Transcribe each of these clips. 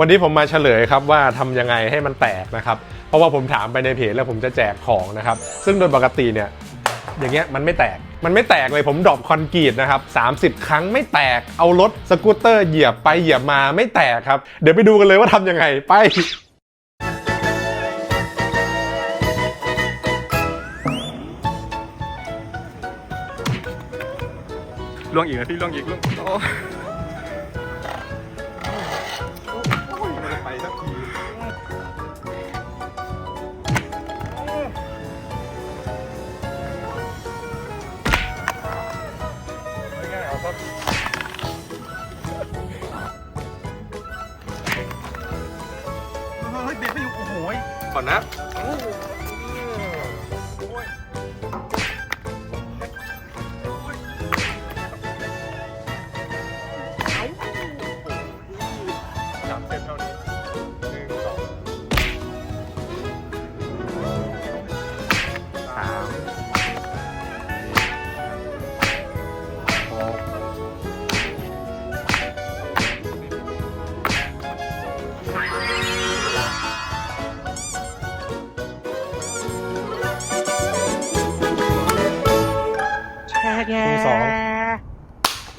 วันนี้ผมมาเฉลยครับว่าทำยังไงให้มันแตกนะครับ เพราะว่าผมถามไปในเพจแล้วผมจะแจกของนะครับ ซึ่งโดยปกติเนี่ยอย่างเงี้ยมันไม่แตก มันไม่แตกเลยผมดรอปคอนกรีตนะครับ30 ครั้งไม่แตก เอารถสกูตเตอร์เหยียบไปเหยียบมาไม่แตกครับ เดี๋ยวไปดูกันเลยว่าทำยังไงไปล่วงอีกนะพี่ล่วงอีกล่วง ก่อนนะ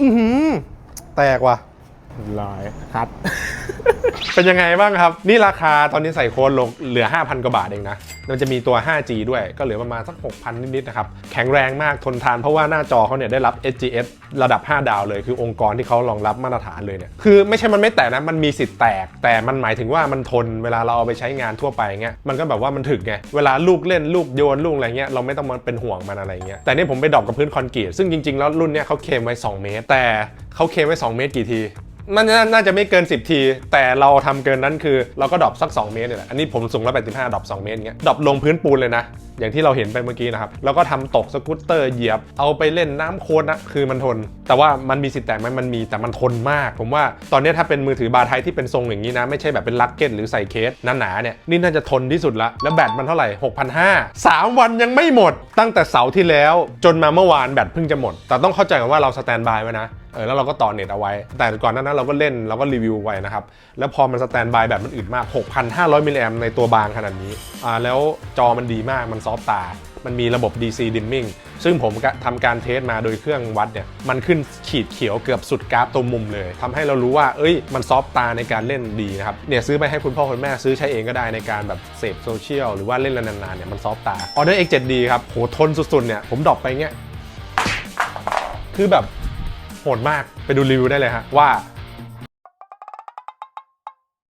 อือหือแตกว่ะ ลอยคัดเป็นยังไงบ้างครับ นี่ราคาตอนนี้ใส่โค้ดลงเหลือ 5,000 กว่าบาทเองนะ มันจะมีตัว 5G ด้วยก็เหลือประมาณสัก 6,000 นิดๆนะครับ แข็งแรงมากทนทานเพราะว่าหน้าจอเขาเนี่ยได้รับ SGS ระดับ 5 ดาวเลยคือองค์กรที่เขารองรับมาตรฐานเลยเนี่ยคือไม่ใช่มันไม่แตกนะมันมีสิทธิ์แตก แต่มันหมายถึงว่ามันทนเวลาเราเอาไปใช้งานทั่วไปเงี้ยมันก็แบบว่ามันถึกไงเวลาลูกเล่นลูกโยนลูกอะไรเงี้ยเราไม่ต้องมาเป็นห่วงมันอะไรเงี้ยแต่นี่ผมไปดรอปกับพื้นคอนกรีตซึ่งจริงๆแล้วรุ่นเนี้ยเขาเคลมไว้ 2 เมตร แต่เขาเคลมไว้ 2 เมตรกี่ที มันน่าจะไม่เกิน 10 ที แต่เราทำเกินนั้นคือเราก็ดรอปสัก 2 เมตรเนี่ยแหละอันนี้ผมสูง185ดสิบห้าดรอป2เมตรเงี้ยดรอปลงพื้นปูนเลยนะ อย่างที่เราเห็นไปเมื่อกี้นะครับ แล้วก็ทำตกสกูตเตอร์เหยียบ เอาไปเล่นน้ำโคลนนะคือมันทน แต่ว่ามันมีสิทธิ์แตกไหมมันมีแต่มันทนมาก ผมว่าตอนนี้ถ้าเป็นมือถือบาร์ไทยที่เป็นทรงอย่างนี้นะ ไม่ใช่แบบเป็นลักเก็ตหรือใส่เคสหนาๆเนี่ยนี่น่าจะทนที่สุดละแล้วแบตมันเท่าไหร่6,500 3วันยังไม่หมด ตั้งแต่เสาร์ที่แล้วจนมาเมื่อวานแบตเพิ่งจะหมด แต่ต้องเข้าใจกันว่าเราสแตนบายไว้นะเออแล้วเราก็ต่อเน็ตเอาไว้ แต่ก่อนหนานั้นเราก็เล่นเราก็รีวิวไว้นะครับ แล้วพอมันสแตนบายแบบมันอึดมาก 6,500 มิลลิแอมในตัวบางขนาดนี้อ่าแล้วจอมันดีมากมันซอฟตา มันมีระบบ DC dimming ซึ่งผมทำการเทสมาโดยเครื่องวัดเนี่ยมันขึ้นขีดเขียวเกือบสุดกราฟตัวมุมเลยทำให้เรารู้ว่าเอ้ยมันซอฟตาในการเล่นดีนะครับเนี่ยซื้อไปให้คุณพ่อคุณแม่ซื้อใช้เองก็ได้ในการแบบเสพโซเชียลหรือว่าเล่นนานๆเนี่ยมันซอฟต์ตา Honor X7D ครับโหทนสุดๆเนี่ยผมดรอปไปเงี้ยคือแบบ โหดมากไปดูรีวิวได้เลยฮะว่า